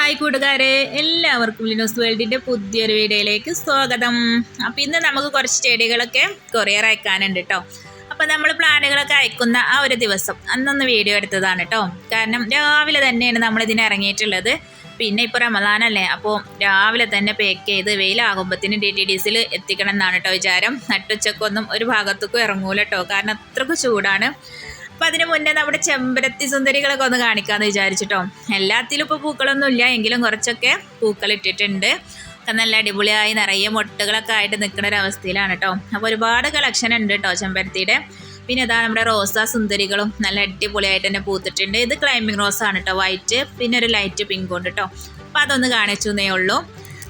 Hi കൂട്ടുകാരെ എല്ലാവർക്കും ലിനോസ് വേൾഡിന്റെ പുതിയൊരു വീഡിയോയിലേക്ക് സ്വാഗതം. അപ്പോൾ ഇന്ന് നമുക്ക് കുറച്ച് ചെടികളൊക്കെ കൊറിയർ അയക്കാനുണ്ട് കേട്ടോ അപ്പോൾ നമ്മൾ പ്ലാനുകളൊക്കെ അയക്കുന്ന ആ ഒരു ദിവസം അന്നൊന്ന് വീഡിയോ എടുത്തതാണ് കേട്ടോ കാരണം രാവിലെ തന്നെയാണ് നമ്മൾ ഇതിന് ഇറങ്ങിയിട്ടുള്ളത്. പിന്നെ ഇപ്പോൾ റമദാനല്ലേ അപ്പോൾ രാവിലെ തന്നെ പാക്ക് ചെയ്ത് വെയിലാകുമ്പോഴത്തേന് ഡി ടി ഡി സിയിൽ എത്തിക്കണം എന്നാണ് കേട്ടോ വിചാരം. നട്ടുച്ചക്കൊന്നും ഒരു ഭാഗത്തേക്കും ഇറങ്ങൂല കേട്ടോ കാരണം അത്രയ്ക്ക് ചൂടാണ്. അപ്പം അതിന് മുന്നേ നമ്മുടെ ചെമ്പരത്തി സുന്ദരികളൊക്കെ ഒന്ന് കാണിക്കാമെന്ന് വിചാരിച്ചിട്ടോ. എല്ലാത്തിലും ഇപ്പോൾ പൂക്കളൊന്നും ഇല്ല എങ്കിലും കുറച്ചൊക്കെ പൂക്കൾ ഇട്ടിട്ടുണ്ട്. നല്ല അടിപൊളിയായി നിറയെ മുട്ടകളൊക്കെ ആയിട്ട് നിൽക്കുന്ന ഒരു അവസ്ഥയിലാണ് കേട്ടോ അപ്പോൾ ഒരുപാട് കളക്ഷൻ ഉണ്ട് കേട്ടോ ചെമ്പരത്തിയുടെ. പിന്നെ ഇതാ നമ്മുടെ റോസാ സുന്ദരികളും നല്ല അടിപൊളിയായിട്ട് തന്നെ പൂത്തിട്ടുണ്ട്. ഇത് ക്ലൈമ്പിംഗ് റോസ് ആണ് കേട്ടോ വൈറ്റ് പിന്നെ ഒരു ലൈറ്റ് പിങ്ക് ഉണ്ട് കേട്ടോ അപ്പോൾ അതൊന്ന് കാണിച്ചു എന്നേ ഉള്ളൂ.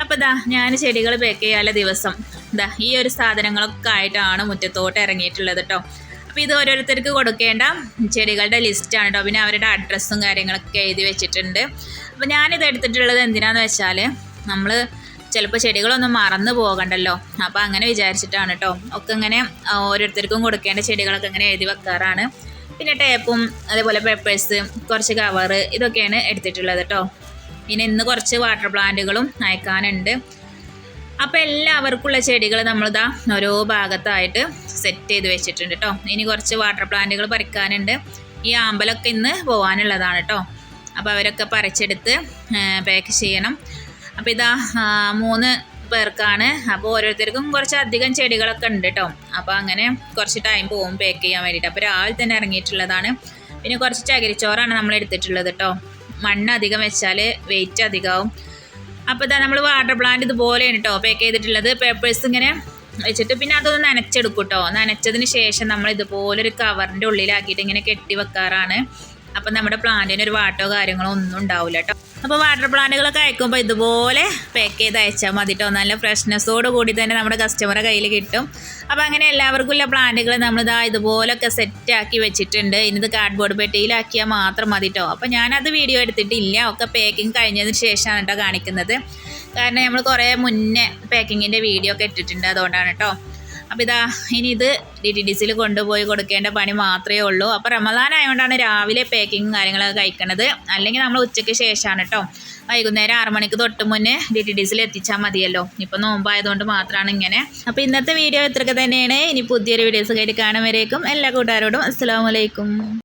അപ്പോൾ ഇതാ ഞാൻ ചെടികൾ ബേക്ക് ചെയ്യാല ദിവസം. ഇതാ ഈ ഒരു സാധനങ്ങളൊക്കെ ആയിട്ടാണ് മുറ്റത്തോട്ട് ഇറങ്ങിയിട്ടുള്ളത് കേട്ടോ അപ്പോൾ ഇത് ഓരോരുത്തർക്ക് കൊടുക്കേണ്ട ചെടികളുടെ ലിസ്റ്റാണ് കേട്ടോ പിന്നെ അവരുടെ അഡ്രസ്സും കാര്യങ്ങളൊക്കെ എഴുതി വെച്ചിട്ടുണ്ട്. അപ്പോൾ ഞാനിത് എടുത്തിട്ടുള്ളത് എന്തിനാന്ന് വെച്ചാൽ നമ്മൾ ചിലപ്പോൾ ചെടികളൊന്നും മറന്നു പോകണ്ടല്ലോ. അപ്പോൾ അങ്ങനെ വിചാരിച്ചിട്ടാണ് കേട്ടോ ഒക്കെ ഇങ്ങനെ ഓരോരുത്തർക്കും കൊടുക്കേണ്ട ചെടികളൊക്കെ ഇങ്ങനെ എഴുതി വെക്കാറാണ്. പിന്നെ ടേപ്പും അതേപോലെ പേപ്പേഴ്സ് കുറച്ച് കവറ് ഇതൊക്കെയാണ് എടുത്തിട്ടുള്ളത് കേട്ടോ പിന്നെ ഇന്ന് കുറച്ച് വാട്ടർ പ്ലാന്റുകളും അയക്കാനുണ്ട് അപ്പോൾ എല്ലാവർക്കുള്ള ചെടികൾ നമ്മളിതാ ഓരോ ഭാഗത്തായിട്ട് സെറ്റ് ചെയ്ത് വെച്ചിട്ടുണ്ട് കേട്ടോ ഇനി കുറച്ച് വാട്ടർ പ്ലാന്റുകൾ പറിക്കാനുണ്ട്. ഈ ആമ്പലൊക്കെ ഇന്ന് പോകാനുള്ളതാണ് കേട്ടോ അപ്പോൾ അവരൊക്കെ പറിച്ചെടുത്ത് പാക്ക് ചെയ്യണം. അപ്പോൾ ഇതാ മൂന്ന് പേർക്കാണ്. അപ്പോൾ ഓരോരുത്തർക്കും കുറച്ച് അധികം ചെടികളൊക്കെ ഉണ്ട് കേട്ടോ അപ്പോൾ അങ്ങനെ കുറച്ച് ടൈം പോകും പാക്ക് ചെയ്യാൻ വേണ്ടിയിട്ട് അപ്പോൾ രാവിലെ തന്നെ ഇറങ്ങിയിട്ടുള്ളതാണ്. പിന്നെ കുറച്ച് ചകിരിച്ചോറാണ് നമ്മൾ എടുത്തിട്ടുള്ളത് കേട്ടോ മണ്ണ് അധികം വെച്ചാൽ വെയിറ്റ് അധികമാവും അപ്പോൾ ഇതാ നമ്മൾ വാട്ടർ പ്ലാന്റ് ഇതുപോലെയാണ് കേട്ടോ പാക്ക് ചെയ്തിട്ടുള്ളത്. പേപ്പേഴ്സ് ഇങ്ങനെ വെച്ചിട്ട് പിന്നെ അതൊന്ന് നനച്ചെടുക്കും കേട്ടോ നനച്ചതിന് ശേഷം നമ്മൾ ഇതുപോലെ ഒരു കവറിന്റെ ഉള്ളിലാക്കിയിട്ട് ഇങ്ങനെ കെട്ടി വെക്കാറാണ്. അപ്പം നമ്മുടെ പ്ലാന്റിന് ഒരു വാട്ടോ കാര്യങ്ങളോ ഒന്നും ഉണ്ടാവില്ല കേട്ടോ അപ്പോൾ വാട്ടർ പ്ലാന്റുകളൊക്കെ അയക്കുമ്പോൾ ഇതുപോലെ പാക്ക് ചെയ്ത് അയച്ചാൽ മതി കേട്ടോ നല്ല ഫ്രഷ്നെസ്സോട് കൂടി തന്നെ നമ്മുടെ കസ്റ്റമറെ കയ്യിൽ കിട്ടും. അപ്പോൾ അങ്ങനെ എല്ലാവർക്കും ഉള്ള പ്ലാന്റുകൾ നമ്മളിതാ ഇതുപോലൊക്കെ സെറ്റാക്കി വെച്ചിട്ടുണ്ട്. ഇനിത് കാർഡ്ബോർഡ് പെട്ടിയിലാക്കിയാൽ മാത്രം മതി കേട്ടോ അപ്പോൾ ഞാനത് വീഡിയോ എടുത്തിട്ടില്ല. ഒക്കെ പാക്കിങ് കഴിഞ്ഞതിന് ശേഷമാണ് കേട്ടോ കാണിക്കുന്നത്. കാരണം നമ്മൾ കുറേ മുന്നേ പാക്കിങ്ങിന്റെ വീഡിയോ ഒക്കെ ഇട്ടിട്ടുണ്ട്. അതുകൊണ്ടാണ് കേട്ടോ അപ്പോൾ ഇതാ ഇനി ഇത് ഡി ടി ഡി സിയിൽ കൊണ്ടുപോയി കൊടുക്കേണ്ട പണി മാത്രമേ ഉള്ളൂ. അപ്പോൾ റമദാൻ ആയതുകൊണ്ടാണ് രാവിലെ പാക്കിങ്ങും കാര്യങ്ങളൊക്കെ കഴിക്കണത്. അല്ലെങ്കിൽ നമ്മൾ ഉച്ചയ്ക്ക് ശേഷമാണ് കേട്ടോ വൈകുന്നേരം ആറ് മണിക്ക് തൊട്ട് മുന്നേ ഡി ടി ഡി സിയിൽ എത്തിച്ചാൽ മതിയല്ലോ. ഇപ്പോൾ നോമ്പായതുകൊണ്ട് മാത്രമാണ് ഇങ്ങനെ. അപ്പോൾ ഇന്നത്തെ വീഡിയോ ഇത്രയൊക്കെ തന്നെയാണ്. ഇനി പുതിയൊരു വീഡിയോസ് കയറി കാണും എല്ലാ കൂട്ടുകാരോടും അസ്സാം വലൈക്കും